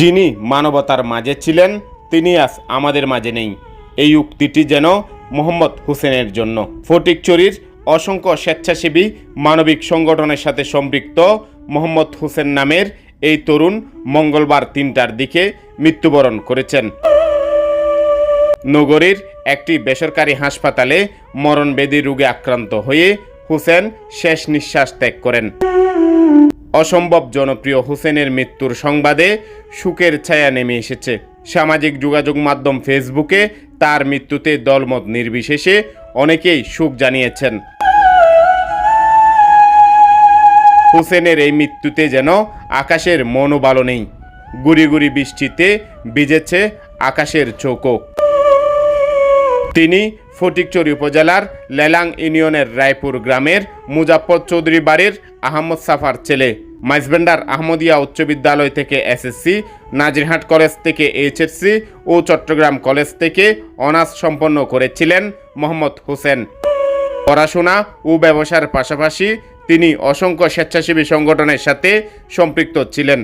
যিনি মানবতার মাঝে ছিলেন, তিনি আজ আমাদের মাঝে নেই। এই উক্তিটি যেন মোহাম্মদ হোসেনের জন্য। ফটিকচুরির অসংখ্য স্বেচ্ছাসেবী মানবিক সংগঠনের সাথে সম্পৃক্ত মোহাম্মদ হোসেন নামের এই তরুণ মঙ্গলবার তিনটার দিকে মৃত্যুবরণ করেছেন। নগরীর একটি বেসরকারি হাসপাতালে মরণবেদী রোগে আক্রান্ত হয়ে হোসেন শেষ নিঃশ্বাস ত্যাগ করেন। অসম্ভব জনপ্রিয় হোসেনের মৃত্যুর সংবাদে সুখের ছায়া নেমে এসেছে। সামাজিক যোগাযোগ মাধ্যম ফেসবুকে তার মৃত্যুতে দলমত নির্বিশেষে অনেকেই সুখ জানিয়েছেন। হোসেনের এই মৃত্যুতে যেন আকাশের মনোবালো নেই। গুড়ি গুড়ি বৃষ্টিতে ভিজেছে আকাশের চৌকো তিনি ফটিকচুরি উপজেলার লেলাং ইউনিয়নের রায়পুর গ্রামের মুজাফর চৌধুরী বাড়ির আহমদ সাফার ছেলে, মাইজবেন্ডার আহমদিয়া উচ্চ বিদ্যালয় থেকে এসএসসি, নাজিরহাট কলেজ থেকে এইচএসসি ও চট্টগ্রাম কলেজ থেকে অনার্স সম্পন্ন করেছিলেন মোহাম্মদ হোসেন। পড়াশোনা ও ব্যবসার পাশাপাশি তিনি অসংখ্য স্বেচ্ছাসেবী সংগঠনের সাথে সম্পৃক্ত ছিলেন।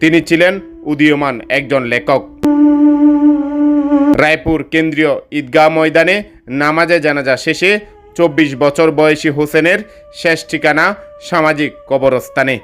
তিনি ছিলেন উদীয়মান একজন লেখক। রায়পুর কেন্দ্রীয় ঈদগাহ ময়দানে নামাজে জানাজা শেষে চব্বিশ বছর বয়সী হোসেনের শেষ ঠিকানা সামাজিক কবরস্থানে।